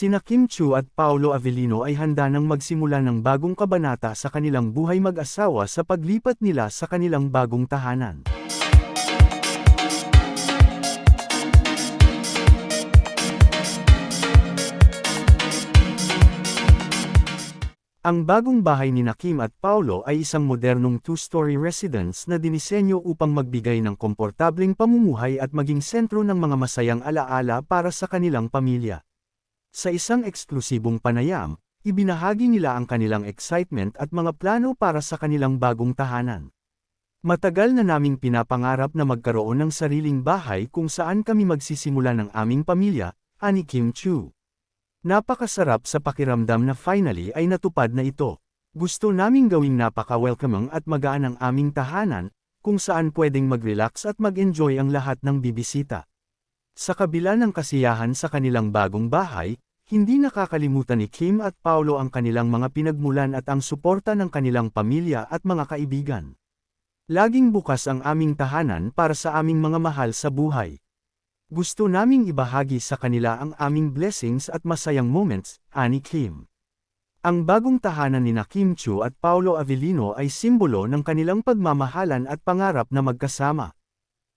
Sina Kim Chu at Paolo Avellino ay handa nang magsimula ng bagong kabanata sa kanilang buhay mag-asawa sa paglipat nila sa kanilang bagong tahanan. Ang bagong bahay ni Kim at Paolo ay isang modernong two-story residence na dinisenyo upang magbigay ng komportableng pamumuhay at maging sentro ng mga masayang alaala para sa kanilang pamilya. Sa isang eksklusibong panayam, ibinahagi nila ang kanilang excitement at mga plano para sa kanilang bagong tahanan. Matagal na naming pinapangarap na magkaroon ng sariling bahay kung saan kami magsisimula ng aming pamilya, ani Kim Chu. Napakasarap sa pakiramdam na finally ay natupad na ito. Gusto naming gawing napaka-welcoming at magaan ang aming tahanan, kung saan pwedeng mag-relax at mag-enjoy ang lahat ng bibisita. Sa kabila ng kasiyahan sa kanilang bagong bahay, hindi nakakalimutan ni Kim at Paolo ang kanilang mga pinagmulan at ang suporta ng kanilang pamilya at mga kaibigan. Laging bukas ang aming tahanan para sa aming mga mahal sa buhay. Gusto naming ibahagi sa kanila ang aming blessings at masayang moments, ani Kim. Ang bagong tahanan ni Kim Chu at Paolo Avellino ay simbolo ng kanilang pagmamahalan at pangarap na magkasama.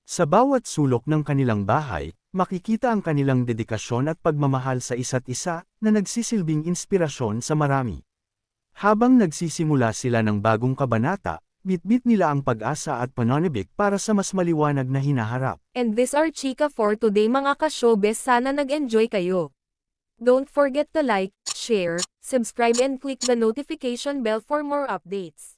Sa bawat sulok ng kanilang bahay, makikita ang kanilang dedikasyon at pagmamahal sa isa't isa na nagsisilbing inspirasyon sa marami. Habang nagsisimula sila ng bagong kabanata, bitbit nila ang pag-asa at pananabik para sa mas maliwanag na hinaharap. And this are Chika for today mga ka-showbiz sana nag-enjoy kayo. Don't forget to like, share, subscribe and click the notification bell for more updates.